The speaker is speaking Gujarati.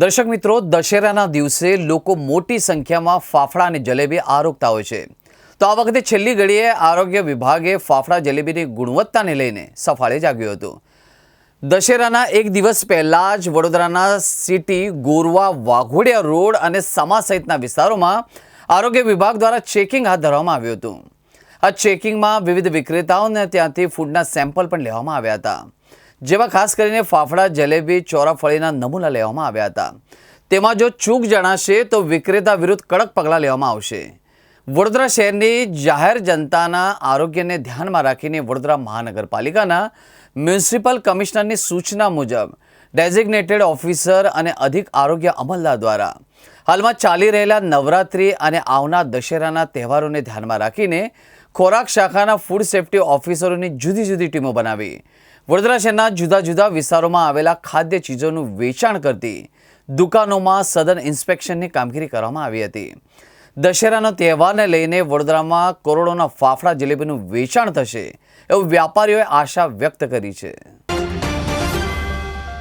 દર્શક મિત્રો, દશેરાના દિવસે લોકો મોટી સંખ્યામાં ફાફડા અને જલેબી આરોગતા હોય છે. તો આ વખતે છેલ્લી ઘડીએ આરોગ્ય વિભાગે ફાફડા, જલેબીની ગુણવત્તાને લઈને સફાળે જાગ્યું હતું. દશેરાના એક દિવસ પહેલાં જ વડોદરાના સિટી ગોરવા વાઘોડિયા રોડ અને સમા સહિતના વિસ્તારોમાં આરોગ્ય વિભાગ દ્વારા ચેકિંગ હાથ ધરવામાં આવ્યું હતું. આ ચેકિંગમાં વિવિધ વિક્રેતાઓને ત્યાંથી ફૂડના સેમ્પલ પણ લેવામાં આવ્યા હતા. જેમાં ખાસ કરીને ફાફડા, જલેબી ચોરાફળીના નમૂના લેવામાં આવ્યા હતા. તેમાં જો ચૂક જણાશે તો વિક્રેતા વિરુદ્ધ કડક પગલાં લેવામાં આવશે. વડોદરા શહેરની જાહેર જનતાના આરોગ્યને ધ્યાનમાં રાખીને વડોદરા મહાનગરપાલિકાના મ્યુનિસિપલ કમિશનરની સૂચના મુજબ ડેઝિગ્નેટેડ ઓફિસર અને અધિક આરોગ્ય અમલદાર દ્વારા હાલમાં ચાલી રહેલા નવરાત્રિ અને આવનાર દશેરાના તહેવારોને ધ્યાનમાં રાખીને ખોરાક શાખાના ફૂડ સેફ્ટી ઓફિસરોની જુદી જુદી ટીમો બનાવી. વડોદરા શહેરના જુદા જુદા વિસ્તારોમાં આવેલા ખાદ્ય ચીજોનું વેચાણ કરતી દુકાનોમાં સઘન ઇન્સ્પેક્શનની કામગીરી કરવામાં આવી હતી. દશેરાનો તહેવારને લઈને વડોદરામાં કરોડોના ફાફડા જલેબીનું વેચાણ થશે, એવું વ્યાપારીઓએ આશા વ્યક્ત કરી છે.